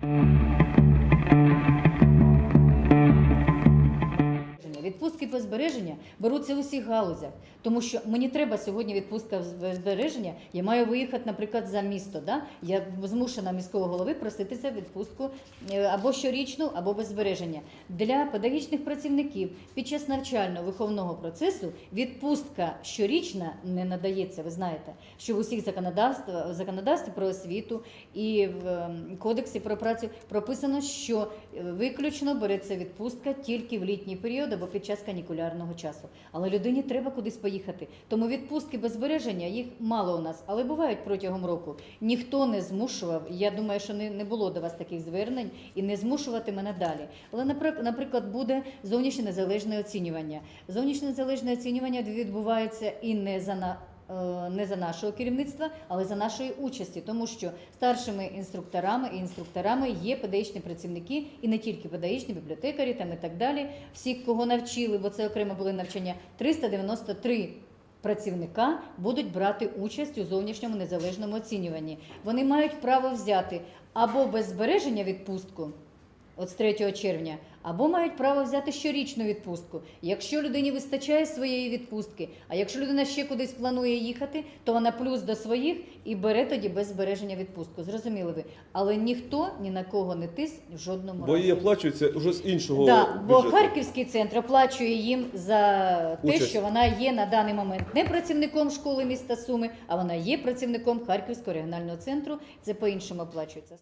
Thank you. Відпустки по збереження беруться у всіх галузях, тому що мені треба сьогодні відпустка з збереження. Я маю виїхати, наприклад, за місто. Да? Я змушена міського голови проситися відпустку е, або щорічну, або без збереження. Для педагогічних працівників під час навчально-виховного процесу відпустка щорічна не надається. Ви знаєте, що в усіх законодавств, в законодавстві про освіту і в ем, кодексі про працю прописано, що е, виключно береться відпустка тільки в літній період або під канікулярного часу. Але людині треба кудись поїхати. Тому відпустки без збереження їх мало у нас, але бувають протягом року. Ніхто не змушував. Я думаю, що не, було до вас таких звернень і не змушувати мене далі. Але наприк- наприклад, буде зовнішнє незалежне оцінювання. Зовнішнє незалежне оцінювання відбувається і не за на не за нашого керівництва, але за нашої участі, тому що старшими інструкторами і інструкторами є педагогічні працівники, і не тільки педагогічні, бібліотекарі там і так далі. Всі, кого навчили, бо це окремо були навчання, 393 працівника будуть брати участь у зовнішньому незалежному оцінюванні. Вони мають право взяти або без збереження відпустку. От з 3 червня, або мають право взяти щорічну відпустку. Якщо людині вистачає своєї відпустки, а якщо людина ще кудись планує їхати, то вона плюс до своїх і бере тоді без збереження відпустку. Зрозуміли ви? Але ніхто ні на кого не тис в жодному Бо її оплачується вже з іншого Да, бо бюджету. Харківський центр оплачує їм за те, Участь. що вона є на даний момент не працівником школи міста Суми, а вона є працівником Харківського регіонального центру. Це по-іншому оплачується.